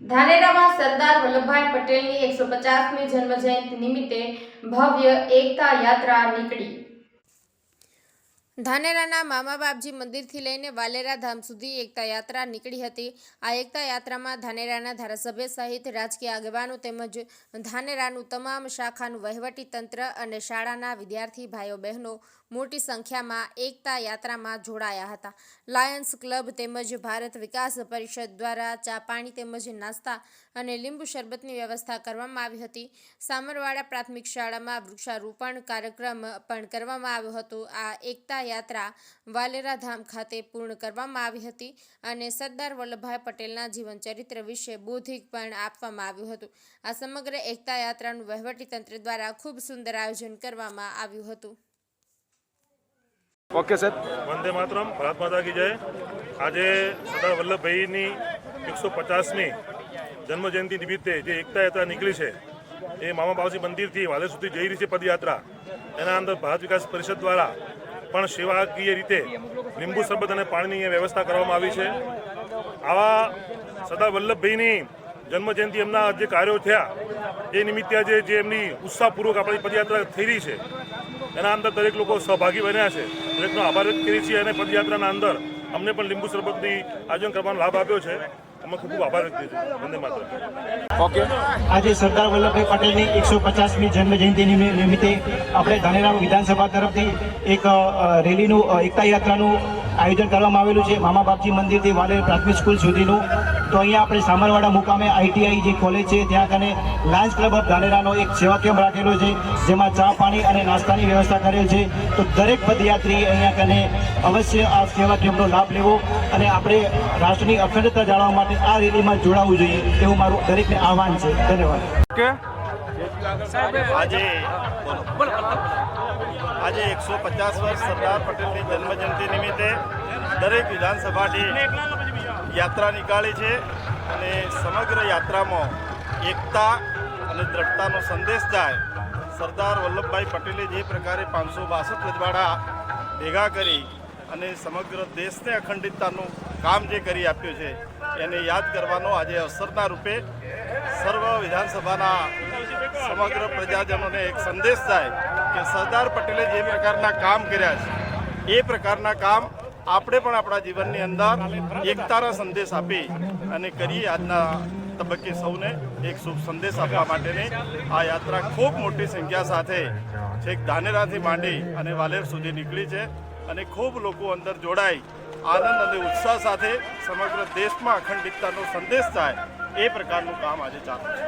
ધાનેરામાં સરદાર વલ્લભભાઈ પટેલની એકસો પચાસમી જન્મજયંતિ નિમિત્તે ભવ્ય એકતા યાત્રા નીકળી. ધાનેરાના મામા બાપજી મંદિરથી લઈને વાલેરા ધામ સુધી એકતા યાત્રા નીકળી હતી. આ એકતા યાત્રામાં ધાનેરાના ધારાસભ્ય સહિત રાજકીય આગેવાનો તેમજ ધાનેરાનું તમામ શાખાનું વહીવટી તંત્ર અને શાળાના વિદ્યાર્થી ભાઈઓ બહેનો મોટી સંખ્યામાં એકતા યાત્રામાં જોડાયા હતા. લાયન્સ ક્લબ તેમજ ભારત વિકાસ પરિષદ દ્વારા ચા પાણી તેમજ નાસ્તા અને લીંબુ શરબતની વ્યવસ્થા કરવામાં આવી હતી. સામરવાડા પ્રાથમિક શાળામાં વૃક્ષારોપણ કાર્યક્રમ પણ કરવામાં આવ્યો હતો. આ એકતા યાત્રા વાલેરા ધામ ખાતે પૂર્ણ કરવામાં આવી હતી અને સરદાર વલ્લભભાઈ પટેલના જીવન ચરિત્ર વિશે બૌદ્ધિક પણ આપવામાં આવ્યું હતું. આ સમગ્ર એકતા યાત્રાનું વહીવટીતંત્ર દ્વારા ખૂબ સુંદર આયોજન કરવામાં આવ્યું હતું. ઓકે સર વંદે માતરમ. ભારત માતા કી જય. આજે સરદાર વલ્લભભાઈની એકસો પચાસમી જન્મજયંતિ નિમિત્તે જે એકતા યાત્રા નીકળી છે એ મામા બાવજી મંદિરથી વાલે સુધી જઈ રહી છે પદયાત્રા. એના અંદર ભારત વિકાસ પરિષદ દ્વારા પણ સેવાકીય રીતે લીંબુ શરબત અને પાણીની વ્યવસ્થા કરવામાં આવી છે. આવા સરદાર વલ્લભભાઈની જન્મજયંતિ એમના જે કાર્યો થયા, એ નિમિત્તે આજે જે એમની ઉત્સાહપૂર્વક આપણી પદયાત્રા થઈ રહી છે, એના અંદર દરેક લોકો સહભાગી બન્યા છે. દરેકનો આભાર વ્યક્ત કરીએ છીએ અને પદયાત્રાના અંદર અમને પણ લીંબુ શરબતની આયોજન કરવાનો લાભ આપ્યો છે. ઓકે. આજે સરદાર વલ્લભભાઈ પટેલની એકસો પચાસમી જન્મ જયંતિ નિમિત્તે આપણે ધાનેરામ વિધાનસભા તરફથી એક રેલીનું એકતા યાત્રાનું આયોજન કરવામાં આવેલું છે. મામા બાપજી મંદિરથી વાલે પ્રાથમિક સ્કૂલ સુધીનું તો અહીંયા આપણે સામરવાડા મુકામે આઈટીઆઈ જે કોલેજ છે ત્યાં કને લાયન્સ ક્લબ ઓફ ધાનેરાનો એક સેવા કેમ્પ રાખેલો છે જેમાં ચા પાણી અને નાસ્તાની વ્યવસ્થા કરેલ છે. તો દરેક પદયાત્રી અહીંયા કને અવશ્ય આ સેવા કેમ્પનો લાભ લેવો અને આપણે રાષ્ટ્રની અખંડતા જાળવવા માટે આ રેલીમાં જોડાવવું જોઈએ એવું મારું દરેકને આહવાન છે. ધન્યવાદ. આજે આજે એકસો પચાસ વર્ષ સરદાર પટેલની જન્મજયંતિ નિમિત્તે દરેક વિધાનસભાની યાત્રા નીકાળી છે અને સમગ્ર યાત્રામાં એકતા અને દ્રઢતાનો સંદેશ જાય. સરદાર વલ્લભભાઈ પટેલે જે પ્રકારે પાંચસો બાસઠ રજવાડા ભેગા કરી અને સમગ્ર દેશને અખંડિતતાનું કામ જે કરી આપ્યું છે, એને યાદ કરવાનો આજે અવસરના રૂપે સર્વ વિધાનસભાના સમગ્ર પ્રજાજનોને એક સંદેશ થાય કે સરદાર પટેલે જે પ્રકારના કામ કર્યા છે, એ પ્રકારના કામ આપણે પણ આપણા જીવનની અંદર એકતાના સંદેશ આપી અને કરીએ આજના તબક્કે સૌને એક શુભ સંદેશ આપવા માટેની આ યાત્રા ખૂબ મોટી સંખ્યા સાથે છેક ધાનેરાથી માંડી અને વાલેર સુધી નીકળી છે અને ખૂબ લોકો અંદર જોડાઈ આનંદ અને ઉત્સાહ સાથે સમગ્ર દેશમાં અખંડિતતાનો સંદેશ થાય એ પ્રકારનું કામ આજે ચાલુ છે.